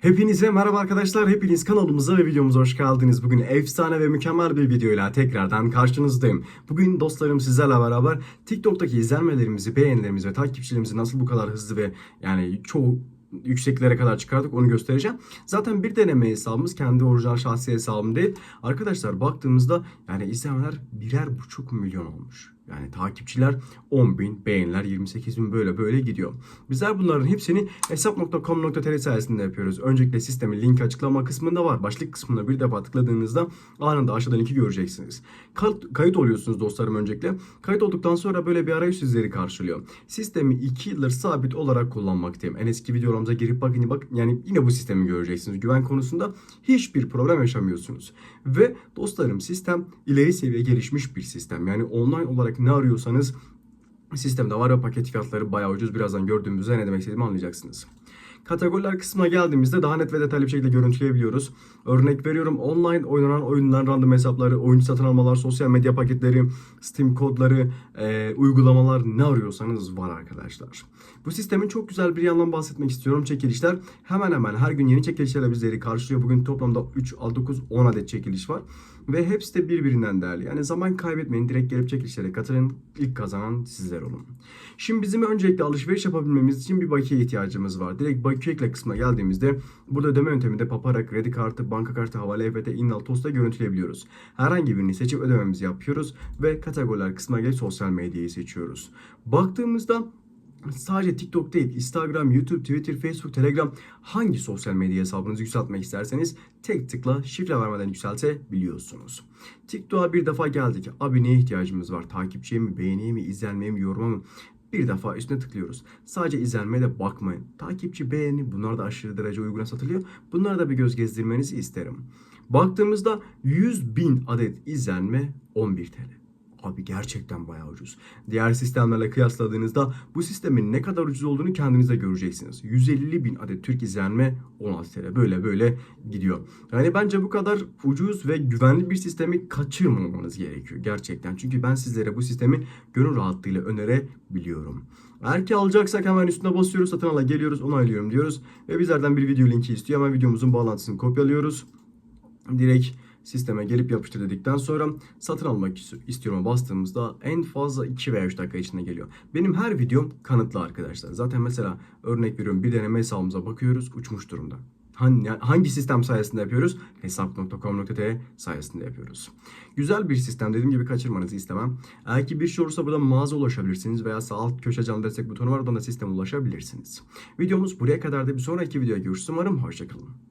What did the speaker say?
Hepinize merhaba arkadaşlar. Hepiniz kanalımıza ve videomuza hoş geldiniz. Bugün efsane ve mükemmel bir videoyla tekrardan karşınızdayım. Bugün dostlarım sizlerle beraber TikTok'taki izlenmelerimizi, beğenilerimizi ve takipçilerimizi nasıl bu kadar hızlı ve yani çoğu yükseklere kadar çıkardık onu göstereceğim. Zaten bir deneme hesabımız kendi orijinal şahsi hesabım değil. Arkadaşlar baktığımızda yani izlenmeler birer buçuk milyon olmuş. Yani takipçiler 10 bin, beğeniler 28 bin böyle böyle gidiyor. Bizler bunların hepsini hesap.com.tr sayesinde yapıyoruz. Öncelikle sistemin linki açıklama kısmında var. Başlık kısmına bir defa tıkladığınızda anında aşağıdan linki göreceksiniz. Kayıt oluyorsunuz dostlarım öncelikle. Kayıt olduktan sonra böyle bir arayüz sizleri karşılıyor. Sistemi 2 yıldır sabit olarak kullanmaktayım. En eski videolarımıza girip bakın bak yani yine bu sistemi göreceksiniz. Güven konusunda hiçbir problem yaşamıyorsunuz. Ve dostlarım sistem ileri seviye gelişmiş bir sistem. Yani online olarak ne arıyorsanız sistemde var ve paket fiyatları bayağı ucuz. Birazdan gördüğümüzde ne demek istediğimi anlayacaksınız. Kategoriler kısmına geldiğimizde daha net ve detaylı bir şekilde görüntüleyebiliyoruz. Örnek veriyorum online oynanan oyunlar, random hesapları, oyuncu satın almalar, sosyal medya paketleri, Steam kodları, e, uygulamalar ne arıyorsanız var arkadaşlar. Bu sistemin çok güzel bir yandan bahsetmek istiyorum. Çekilişler hemen hemen her gün yeni çekilişlerle bizleri karşılıyor. Bugün toplamda 3, 6, 9, 10 adet çekiliş var. Ve hepsi de birbirinden değerli. Yani zaman kaybetmeyin. Direkt gelip çekilişlere katılın. İlk kazanan sizler olun. Şimdi bizim öncelikle alışveriş yapabilmemiz için bir bakiye ihtiyacımız var. Direkt bakiye ekle kısmına geldiğimizde burada ödeme yönteminde papara, kredi kartı, banka kartı, havale, EFT, innal, tosta görüntüleyebiliyoruz. Herhangi birini seçip ödememizi yapıyoruz ve kategoriler kısmına gelip sosyal medyayı seçiyoruz. Baktığımızda Sadece TikTok değil, Instagram, YouTube, Twitter, Facebook, Telegram hangi sosyal medya hesabınızı yükseltmek isterseniz tek tıkla şifre vermeden yükseltebiliyorsunuz. TikTok'a bir defa geldik. Abi neye ihtiyacımız var? Takipçiye mi, beğeniye mi, izlenmeye mi, yoruma mı? Bir defa üstüne tıklıyoruz. Sadece izlenmeye de bakmayın. Takipçi, beğeni bunlar da aşırı derece uyguna satılıyor. Bunlara da bir göz gezdirmenizi isterim. Baktığımızda 100 bin adet izlenme 11 TL. Abi gerçekten bayağı ucuz. Diğer sistemlerle kıyasladığınızda bu sistemin ne kadar ucuz olduğunu kendiniz de göreceksiniz. 150 bin adet Türk izlenme 16 TL. Böyle böyle gidiyor. Yani bence bu kadar ucuz ve güvenli bir sistemi kaçırmamanız gerekiyor gerçekten. Çünkü ben sizlere bu sistemi gönül rahatlığıyla önerebiliyorum. Eğer ki alacaksak hemen üstüne basıyoruz. Satın ala geliyoruz onaylıyorum diyoruz. Ve bizlerden bir video linki istiyor. Hemen videomuzun bağlantısını kopyalıyoruz. Direkt sisteme gelip yapıştır dedikten sonra satın almak istiyorum'a bastığımızda en fazla 2 veya 3 dakika içinde geliyor. Benim her videom kanıtlı arkadaşlar. Zaten mesela örnek veriyorum bir deneme hesabımıza bakıyoruz uçmuş durumda. Hangi, hangi sistem sayesinde yapıyoruz? Hesap.com.tr sayesinde yapıyoruz. Güzel bir sistem dediğim gibi kaçırmanızı istemem. Eğer ki bir şey olursa burada mağaza ulaşabilirsiniz veya sağ alt köşe canlı destek butonu var oradan da sisteme ulaşabilirsiniz. Videomuz buraya kadar da bir sonraki videoya görüşürüz. Umarım hoşçakalın.